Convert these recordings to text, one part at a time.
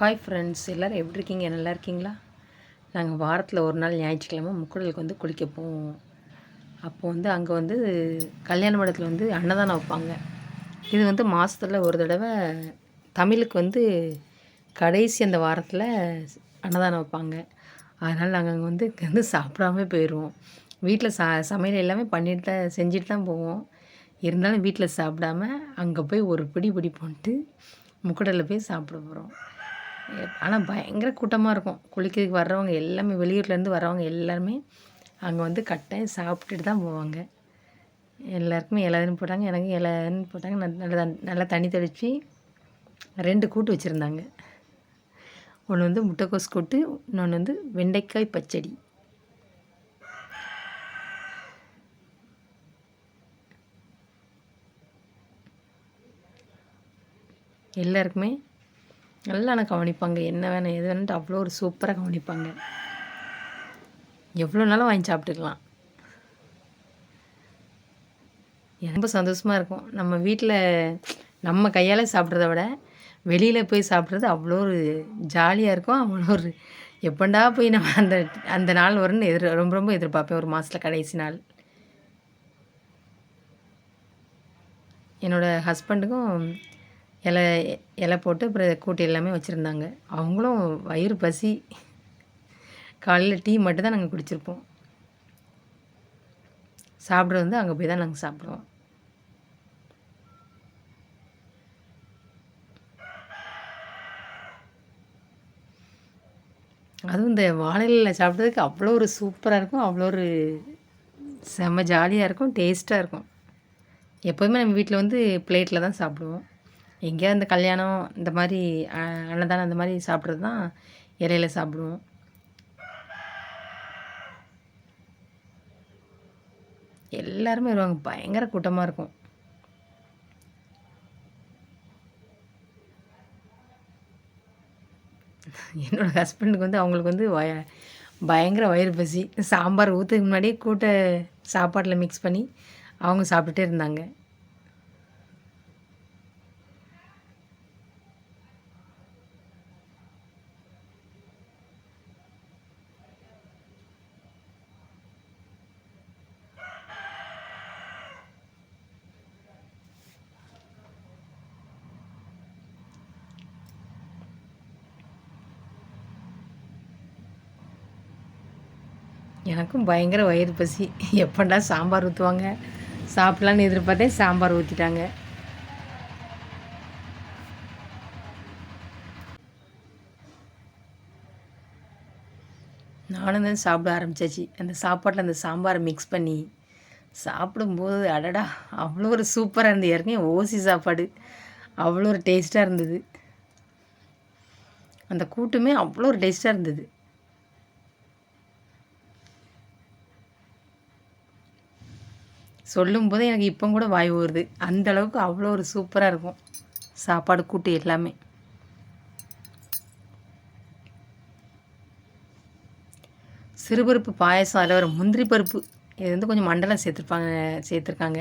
Hi friends எல்லோரும் எப்படி இருக்கீங்க? நல்லா இருக்கீங்களா? நாங்கள் வாரத்தில் ஒரு நாள் ஞாயிற்றுக்கிழமை முக்குடலுக்கு வந்து குளிக்க போவோம். அப்போ வந்து அங்கே வந்து கல்யாண மண்டபத்தில் வந்து அன்னதானம் வைப்பாங்க. இது வந்து மாதத்தில் ஒரு தடவை தமிழுக்கு வந்து கடைசி அந்த வாரத்தில் அன்னதானம் வைப்பாங்க. அதனால் நாங்கள் அங்கே வந்து வந்து சாப்பிடாம போயிடுவோம் வீட்டில் சா சமையல் எல்லாமே பண்ணிட்டு தான் செஞ்சுட்டு தான் போவோம். இருந்தாலும் வீட்டில் சாப்பிடாம அங்கே போய் ஒரு பிடி பிடி போட்டு முக்கடலில் போய் சாப்பிட போகிறோம் ஆனால் பயங்கர கூட்டமாக இருக்கும். குளிக்கிறதுக்கு வர்றவங்க எல்லாமே வெளியூர்லேருந்து வர்றவங்க எல்லாருமே அங்கே வந்து கட்டாயம் சாப்பிட்டுட்டு தான் போவாங்க. எல்லாருக்குமே இலதுன்னு போட்டாங்க எனக்கு இலதுன்னு போட்டாங்க. நல்லா நல்லா தண்ணி தெளித்து ரெண்டு கூட்டு வச்சுருந்தாங்க. ஒன்று வந்து முட்டைக்கோஸ் கூட்டு இன்னொன்று வந்து வெண்டைக்காய் பச்சடி. எல்லாருக்குமே நல்லா நான் கவனிப்பாங்க. என்ன வேணும் எது வேணுன்ட்டு அவ்வளோ ஒரு சூப்பராக கவனிப்பாங்க. எவ்வளோ நாளும் வாங்கி சாப்பிட்டுக்கலாம். ரொம்ப சந்தோஷமாக இருக்கும். நம்ம வீட்டில் நம்ம கையால் சாப்பிட்றத விட வெளியில் போய் சாப்பிட்றது அவ்வளோ ஒரு ஜாலியாக இருக்கும். அவ்வளோ ஒரு எப்பண்டா போய் நம்ம அந்த அந்த நாள் வரும்னு எதிர் ரொம்ப ரொம்ப எதிர்பார்ப்பேன். ஒரு மாதத்தில் கடைசி நாள். என்னோடய ஹஸ்பண்டுக்கும் இலை இலை போட்டு அப்புறம் கூட்டு எல்லாமே வச்சுருந்தாங்க. அவங்களும் வயிறு பசி. காலையில் டீ மட்டும்தான் நாங்கள் குடிச்சிருப்போம். சாப்பிட்றது வந்து அங்கே போய் தான் நாங்கள் சாப்பிடுவோம். அதுவும் இந்த வாழையில் சாப்பிட்றதுக்கு அவ்வளோ ஒரு சூப்பராக இருக்கும். அவ்வளோ ஒரு செம்ம ஜாலியாக இருக்கும். டேஸ்ட்டாக இருக்கும். எப்போதுமே நம்ம வீட்டில் வந்து பிளேட்டில் தான் சாப்பிடுவோம். எங்கேயா இந்த கல்யாணம் இந்த மாதிரி அன்னதானம் அந்த மாதிரி சாப்பிட்றது தான் இலையில சாப்பிடுவோம். எல்லாருமே வருவாங்க. பயங்கர கூட்டமாக இருக்கும். என்னோடய ஹஸ்பண்டுக்கு வந்து அவங்களுக்கு வந்து வய பயங்கர வயிறு பசி. சாம்பார் ஊற்றுக்கு முன்னாடியே கூட்ட சாப்பாட்டில் மிக்ஸ் பண்ணி அவங்க சாப்பிட்டுட்டே இருந்தாங்க. எனக்கும் பயங்கர வயிறு பசி. எப்படா சாம்பார் ஊற்றுவாங்க சாப்பிட்லான்னு எதிர்பார்த்தே சாம்பார் ஊற்றிட்டாங்க நானும் தான் சாப்பிட ஆரம்பித்தாச்சு அந்த சாப்பாட்டில் அந்த சாம்பாரை மிக்ஸ் பண்ணி சாப்பிடும்போது அடடா அவ்வளோ ஒரு சூப்பராக இருந்தது. ஏற்கனவே ஓசி சாப்பாடு. அவ்வளோ ஒரு டேஸ்ட்டாக இருந்தது. அந்த கூட்டுமே அவ்வளோ ஒரு டேஸ்ட்டாக இருந்தது. சொல்லும்போது எனக்கு இப்போ கூட வாய் ஊறுது. அந்த அளவுக்கு அவ்வளோ ஒரு சூப்பராக இருக்கும். சாப்பாடு கூட்டு எல்லாமே. சிறுபருப்பு பாயசம் அதில் ஒரு முந்திரி பருப்பு. இது வந்து கொஞ்சம் மண்டலம் சேர்த்துருப்பாங்க சேர்த்துருக்காங்க.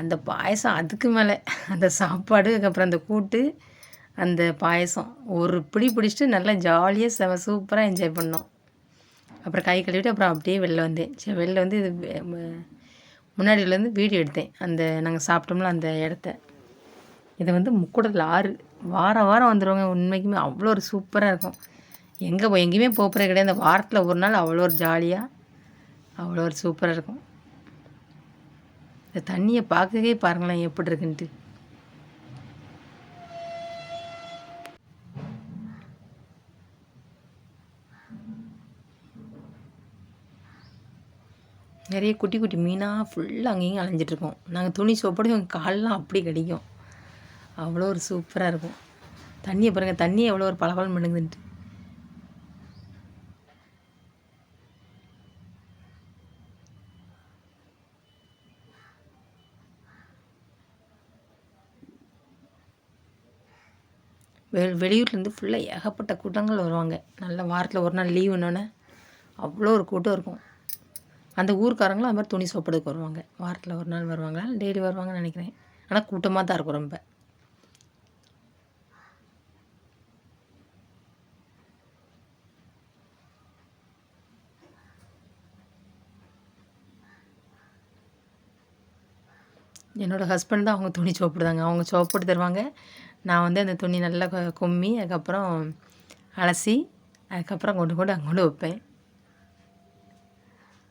அந்த பாயசம் அதுக்கு மேலே. அந்த சாப்பாடு அதுக்கப்புறம் அந்த கூட்டு அந்த பாயசம். ஒரு பிடி பிடிச்சிட்டு நல்லா ஜாலியாக செம சூப்பராக என்ஜாய் பண்ணோம். அப்புறம் கை கழுவிட்டு அப்புறம் அப்படியே வெளில வந்தேன். சரி வெளில வந்து இது முன்னாடியிலேருந்து வீடியோ எடுத்தேன். அந்த நாங்கள் சாப்பிட்டோம்ல அந்த இடத்த. இது வந்து முக்கூடத்தில் ஆறு. வாரம் வாரம் வந்துடுவாங்க உண்மைக்குமே அவ்வளோ ஒரு சூப்பராக இருக்கும். எங்கே போய் எங்கேயுமே போகிறது கிடையாது. அந்த வாரத்தில் ஒரு நாள் அவ்வளோ ஒரு ஜாலியாக அவ்வளோ ஒரு சூப்பராக இருக்கும். இந்த தண்ணியை பார்க்கவே பாருங்களேன் எப்படி இருக்குன்ட்டு. நிறைய குட்டி குட்டி மீனாக ஃபுல்லாக அங்கேயும் அலைஞ்சிட்ருக்கோம் நாங்கள் துணி சோப்போடு எங்கள் அப்படி கிடைக்கும். அவ்வளோ ஒரு சூப்பராக இருக்கும். தண்ணியை பாருங்கள் தண்ணி எவ்வளோ ஒரு பளபளம் பண்ணுதுன்ட்டு வெ வெளியூர்லேருந்து ஃபுல்லாக ஏகப்பட்ட கூட்டங்கள் வருவாங்க. நல்ல வாரத்தில் ஒரு நாள் லீவுன்னொன்னே அவ்வளோ ஒரு கூட்டம் இருக்கும். அந்த ஊருக்காரங்களும் அது மாதிரி துணி சோப்பிடுக்கு வருவாங்க. வாரத்தில் ஒரு நாள் வருவாங்க டெய்லி வருவாங்கன்னு நினைக்கிறேன். ஆனால் கூட்டமாக தான் இருக்கும் ரொம்ப. என்னோடய ஹஸ்பண்ட் தான் அவங்க துணி சோப்பிடுதாங்க. அவங்க சோப்பிட்டு தருவாங்க. நான் வந்து அந்த துணி நல்லா கொம்மி அதுக்கப்புறம் அலசி அதுக்கப்புறம் கொண்டு கொண்டு அங்கே கொண்டு வைப்பேன்.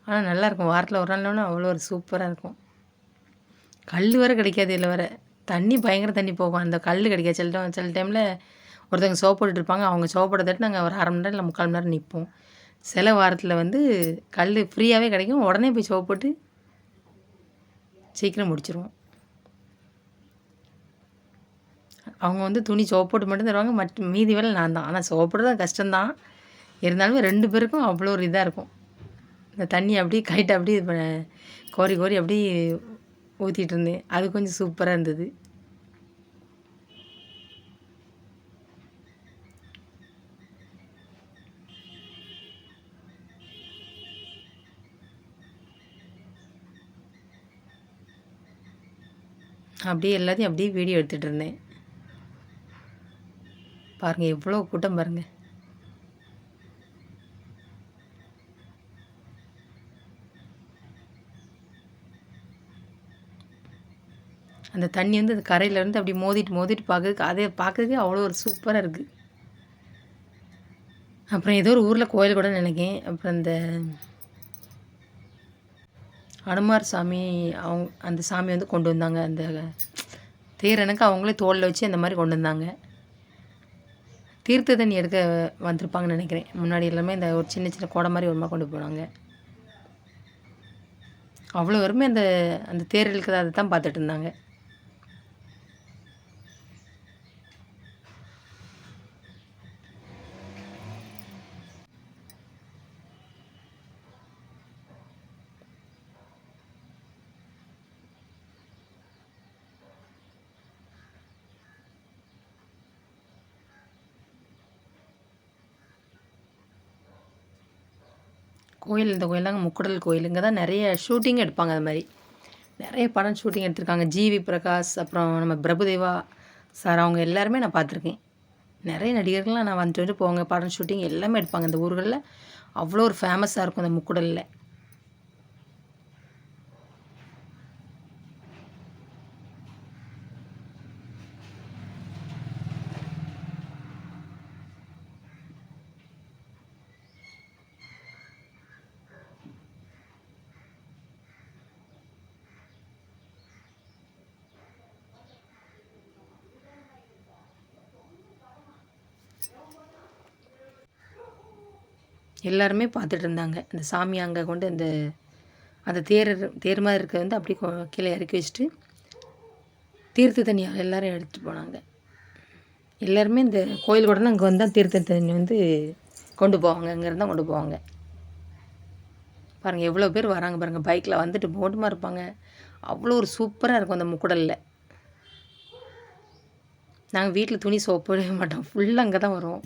ஆனால் நல்லாயிருக்கும். வாரத்தில் ஒரு நாள்னா அவ்வளோ ஒரு சூப்பராக இருக்கும். கல் வர கிடைக்காது இதில் வர தண்ணி பயங்கர தண்ணி போகும். அந்த கல் கிடைக்காது. சில டைம் சில டைமில் ஒருத்தவங்க சோப்பு போட்டுட்டு இருப்பாங்க. அவங்க சோப் தட்டு நாங்கள் ஒரு அரை மணி நேரம் இல்லை முக்கால் மணி நேரம் நிற்போம் சில வாரத்தில் வந்து கல் ஃப்ரீயாகவே கிடைக்கும். உடனே போய் சோப்பு போட்டு சீக்கிரம் முடிச்சிருவோம். அவங்க வந்து துணி சோப்போட்டு மட்டும் தருவாங்க. மற்ற மீதி வேலை நான் தான். ஆனால் சோப்போட்டு தான் கஷ்டம்தான். இருந்தாலுமே ரெண்டு பேருக்கும் அவ்வளோ ஒரு இதாக இருக்கும். இந்த தண்ணி அப்படியே கைட்டு அப்படியே இது பண்ண- கோரி கோரி அப்படியே ஊற்றிட்டு இருந்தேன். அது கொஞ்சம் சூப்பராக இருந்தது. அப்படியே எல்லாத்தையும் அப்படியே வீடியோ எடுத்துகிட்டு இருந்தேன். பாருங்கள் எவ்வளோ கூட்டம் பாருங்கள் அந்த தண்ணி வந்து அந்த கரையிலேருந்து அப்படி மோதிட்டு மோதிட்டு பார்க்கறதுக்கு அதே பார்க்கறதுக்கே அவ்வளோ ஒரு சூப்பராக இருக்குது அப்புறம் ஏதோ ஒரு ஊரில் கோயில் கூட நினைக்கேன். அப்புறம் இந்த அனுமார் சாமி அவங்க அந்த சாமி வந்து கொண்டு வந்தாங்க. அந்த தேரனுக்கு அவங்களே தோளில் வச்சு அந்த மாதிரி கொண்டு வந்தாங்க. தீர்த்த தண்ணி எடுக்க வந்திருப்பாங்கன்னு நினைக்கிறேன். முன்னாடி எல்லாமே இந்த ஒரு சின்ன சின்ன குடம் மாதிரி ஒரு மாதிரி கொண்டு போனாங்க. அவ்வளோ வருமே அந்த அந்த தேர் இழுக்கிறத அதை தான் பார்த்துட்டு இருந்தாங்க. கோயில் இந்த கோயிலாங்க முக்குடல் கோயில். இங்கே தான் நிறைய ஷூட்டிங் எடுப்பாங்க அது மாதிரி. நிறைய படம் ஷூட்டிங் எடுத்திருக்காங்க. ஜிவி பிரகாஷ் அப்புறம் நம்ம பிரபுதேவா சார் அவங்க எல்லாருமே நான் பார்த்துருக்கேன். நிறைய நடிகர்கள்லாம் நான் வந்துட்டு வந்துட்டு போவாங்க படம் ஷூட்டிங் எல்லாமே எடுப்பாங்க. இந்த ஊர்களில் அவ்வளோ ஒரு ஃபேமஸாக இருக்கும் அந்த முக்குடலில். எல்லாருமே பார்த்துட்டு இருந்தாங்க. அந்த சாமி அங்கே கொண்டு அந்த அந்த தேர் தேர் மாதிரி இருக்கிறத வந்து அப்படியே கீழே இறக்கி வச்சுட்டு தீர்த்த தண்ணி எல்லோரும் எடுத்துகிட்டு போனாங்க. எல்லாருமே இந்த கோயில் கூட அங்கே வந்தால் தீர்த்த தண்ணி வந்து கொண்டு போவாங்க. அங்கேருந்து தான் கொண்டு போவாங்க. பாருங்கள் எவ்வளோ பேர் வராங்க பாருங்கள் பைக்கில் வந்துட்டு போட்டுமா இருப்பாங்க. அவ்வளோ ஒரு சூப்பராக இருக்கும் அந்த முக்குடலில். நாங்கள் வீட்டில் துணி சோப்பிடவே மாட்டோம். ஃபுல்லாக அங்கே தான் வருவோம்.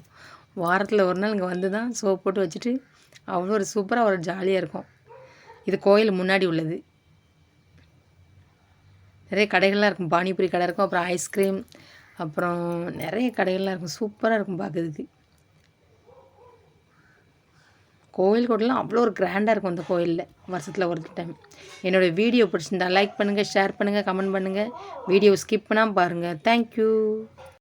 வாரத்தில் ஒரு நாள் இங்கே வந்து தான் சோப் போட்டு வச்சுட்டு அவ்வளோ ஒரு சூப்பராக ஒரு ஜாலியாக இருக்கும். இது கோயில் முன்னாடி உள்ளது. நிறைய கடைகள்லாம் இருக்கும். பானிபூரி கடை இருக்கும். அப்புறம் ஐஸ்கிரீம் அப்புறம் நிறைய கடைகள்லாம் இருக்கும். சூப்பராக இருக்கும் பார்க்குறதுக்கு கோயில் கூடலாம் அவ்வளோ ஒரு கிராண்டாக இருக்கும் அந்த கோயிலில் வருஷத்தில் ஒரு டைம் என்னோடய வீடியோ பிடிச்சிருந்தா லைக் பண்ணுங்கள் ஷேர் பண்ணுங்கள் கமெண்ட் பண்ணுங்கள் வீடியோ ஸ்கிப் பண்ணாமல் பாருங்கள் தேங்க்யூ